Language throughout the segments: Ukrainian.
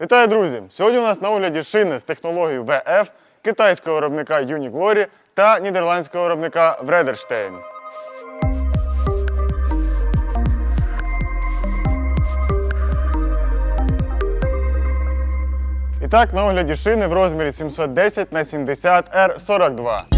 Вітаю, друзі! Сьогодні у нас на огляді шини з технологією VF, китайського виробника Uniglory та нідерландського виробника Вредерштейн. І так, на огляді шини в розмірі 710 на 70 R42.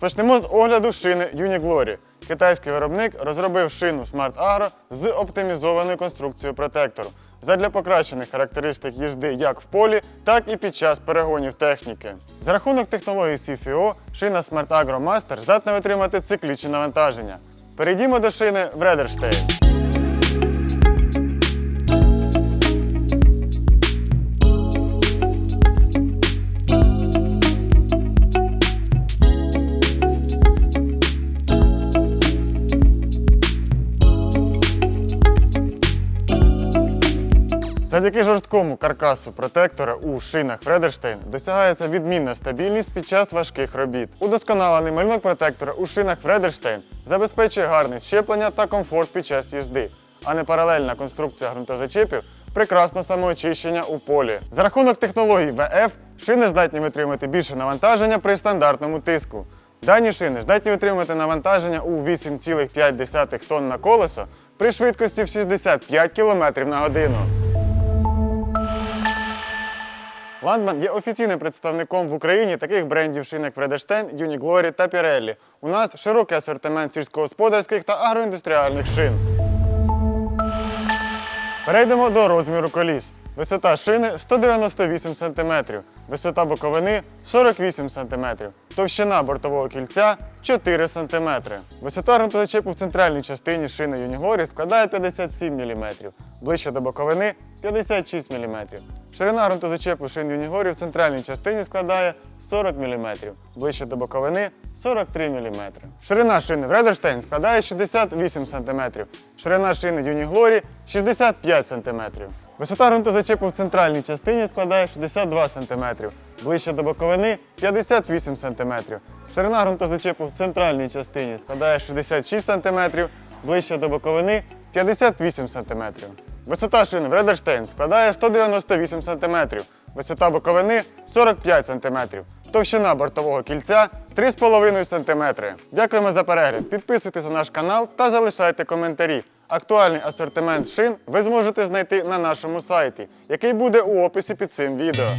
Розпочнемо з огляду шини Uniglory. Китайський виробник розробив шину Smart Agro з оптимізованою конструкцією протектору задля покращених характеристик їзди як в полі, так і під час перегонів техніки. За рахунок технології CFO, шина Smart Agro Master здатна витримати циклічні навантаження. Перейдімо до шини Вредерштейн. Завдяки жорсткому каркасу протектора у шинах Фредерштейн досягається відмінна стабільність під час важких робіт. Удосконалений малюнок протектора у шинах Фредерштейн забезпечує гарне щеплення та комфорт під час їзди, а не паралельна конструкція ґрунтозачепів прекрасне самоочищення у полі. За рахунок технології VF шини здатні витримати більше навантаження при стандартному тиску. Дані шини здатні витримати навантаження у 8,5 тонн на колесо при швидкості в 65 км на годину. Ландман є офіційним представником в Україні таких брендів шинок Фредерштейн, Uniglory та Pirelli. У нас широкий асортимент сільськогосподарських та агроіндустріальних шин. Перейдемо до розміру коліс. Висота шини 198 см, висота боковини 48 см, товщина бортового кільця 4 см. Висота ґрунтозачепу в центральній частині шини Uniglory складає 57 мм, ближче до боковини 56 мм. Ширина ґрунтозачепу шин Uniglory в центральній частині складає 40 мм, ближче до боковини 43 мм. Ширина шини Вредерштейн складає 68 см, ширина шини Uniglory 65 см. Висота ґрунтозачепу в центральній частині складає 62 см, ближче до боковини 58 см. Ширина ґрунтозачепу в центральній частині складає 66 см, ближче до боковини 58 см. Висота шини Вредерштейн складає 198 см, висота боковини 45 см. Товщина бортового кільця 3,5 см. Дякуємо за перегляд. Підписуйтесь на наш канал та залишайте коментарі. Актуальний асортимент шин ви зможете знайти на нашому сайті, який буде у описі під цим відео.